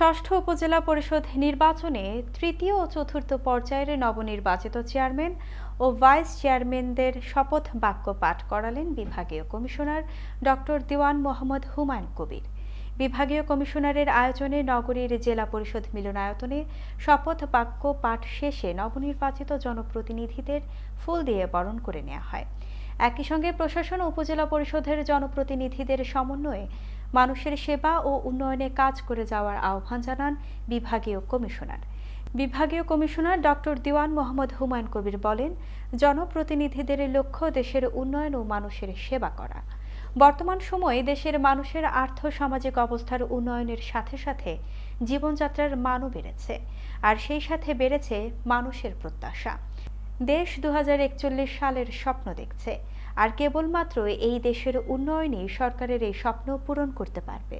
ষষ্ঠ উপজেলা পরিষদ নির্বাচনে তৃতীয় ও চতুর্থ পর্যায়ের নবনির্বাচিত চেয়ারম্যান ও ভাইস চেয়ারম্যানদের শপথ বাক্য পাঠ করালেন বিভাগীয় কমিশনার ডক্টর দিওয়ান মোহাম্মদ হুমায়ুন কবির। বিভাগীয় কমিশনারের আয়োজনে নগরীর জেলা পরিষদ মিলনায়তনে শপথ বাক্য পাঠ শেষে নবনির্বাচিত জনপ্রতিনিধিদের ফুল দিয়ে বরণ করে নেওয়া হয়। একই সঙ্গে প্রশাসন উপজেলা পরিষদের জনপ্রতিনিধিদের সমন্বয়ে মানুষের সেবা ও উন্নয়নে কাজ করে যাওয়ার আহ্বান জানান বিভাগীয় কমিশনার। বিভাগীয় কমিশনার ডক্টর দিওয়ান মোহাম্মদ হুমায়ুন কবির বলেন, জনপ্রতিনিধিদের লক্ষ্য দেশের উন্নয়ন ও মানুষের সেবা করা। বর্তমান সময়ে দেশের মানুষের আর্থ সামাজিক অবস্থার উন্নয়নের সাথে সাথে জীবনযাত্রার মানও বেড়েছে, আর সেই সাথে বেড়েছে মানুষের প্রত্যাশা। দেশ দু হাজার একচল্লিশ সালের স্বপ্ন দেখছে আর কেবলমাত্র এই দেশের উন্নয়নই সরকারের এই স্বপ্ন পূরণ করতে পারবে।